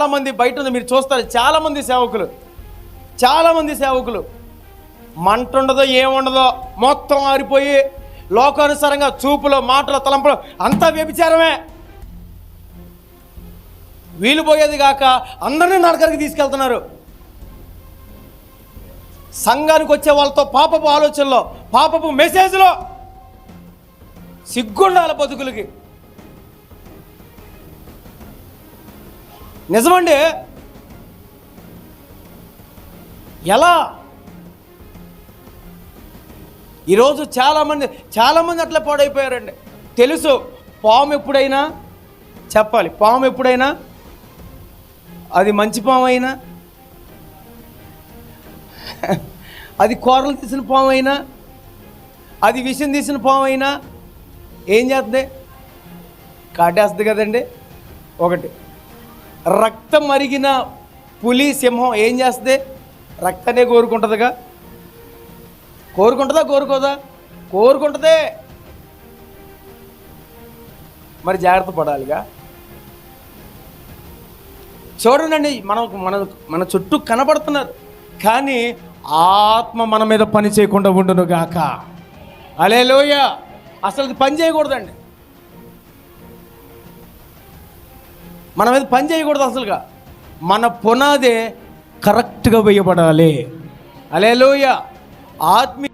చాలామంది బయట ఉంది మీరు చూస్తారు చాలామంది సేవకులు. చాలామంది సేవకులు. మంట ఉండదో ఏముండదో మొత్తం ఆరిపోయి లోకానుసారంగా చూపులో మాటలో తలంపులో అంతా వ్యభిచారమే. వీలు పోయేది కాక అందరినీ నరకరికి తీసుకెళ్తున్నారు. సంఘానికి వచ్చే వాళ్ళతో పాపపు ఆలోచనలో పాపపు మెసేజ్లో సిగ్గుండాల బతుకులకి. నిజమండి. ఎలా? ఈరోజు చాలామంది చాలామంది అట్లా పాడైపోయారండి. తెలుసు పాము ఎప్పుడైనా? చెప్పాలి పాము ఎప్పుడైనా? అది మంచి పాము అయినా? అది కూరలు తీసిన పాము అయినా? అది విషం తీసిన పాము అయినా? ఏం చేస్తుంది? కాటేస్తుంది కదండి. ఒకటి. రక్తం మరిగిన పులి సింహం ఏం చేస్తుంది? రక్తనే కోరుకుంటుందిగా. కోరుకుంటుందా కోరుకోదా? కోరుకుంటుందే. మరి జాగ్రత్త పడాలిగా. చూడండి మనం మన మన చుట్టూ కనబడుతున్నారు. కానీ ఆత్మ మన మీద పని చేయకుండా ఉండును గాక అలే లోయ అసలు పని చేయకూడదండి. మన మీద పని చేయకూడదు అసలుగా. మన పునాదే కరెక్ట్గా వేయబడాలి. అలే లోయ ఆత్మీయ